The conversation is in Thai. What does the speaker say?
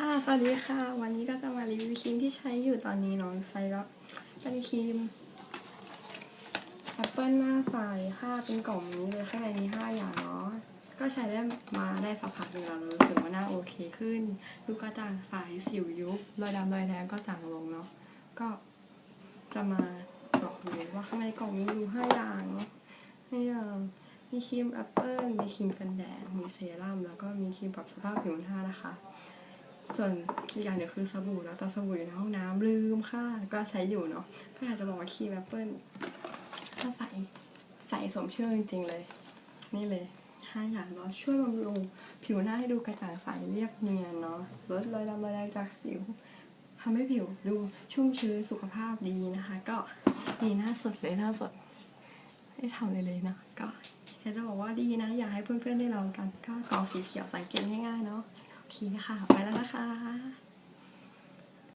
ค่ะ สวัสดีค่ะ วันนี้ก็จะมารีวิวครีมที่ใช้อยู่ตอนนี้เนาะใช้แล้ว เป็นครีมแอปเปิลหน้าใสค่ะ เป็นกล่องนี้เลยข้างในมีห้าอย่างเนาะ ก็ใช้ได้มาได้สักพักหนึ่งแล้วรู้สึกว่าหน้าโอเคขึ้นดูกระจ่างใสสิวยุบรอยดำรอยแดงก็จางลงเนาะ ก็จะมาบอกเลยว่าข้างในกล่องมีอยู่ห้าอย่างเนาะห้าอย่างมีครีมแอปเปิลมีครีมกันแดด มีเซรั่ม แล้วก็มีครีมปรับสภาพผิวหน้านะคะ ส่วนอีกอย่างเดียวคือสบู่แล้วแต่สบู่อยู่ในห้องน้ำลืมค่ะก็ใช้อยู่เนาะก็อากจะบอกว่าครีมแอปเปิลถ้าใส่ใส่สมชื่อจริงๆเลย นี่เลยห้าอย่างเนาะช่วยบำรุงผิวหน้าให้ดูกระจ่างใสเรียบเนียนเนาะลดรอยดำรอยแดงจากสิวทำให้ผิวดูชุ่มชื้นสุขภาพดีนะคะ ก็ดีหน้าสดเลยหน้าสดไม่ทำเลยเลยนะก็อยากจะบอกว่าดีนะ อยากให้เพื่อนๆได้ลองกัน ก็กรองสีเขียวสังเกตง่ายๆเนาะ เคค่ะ ไปแล้วนะคะ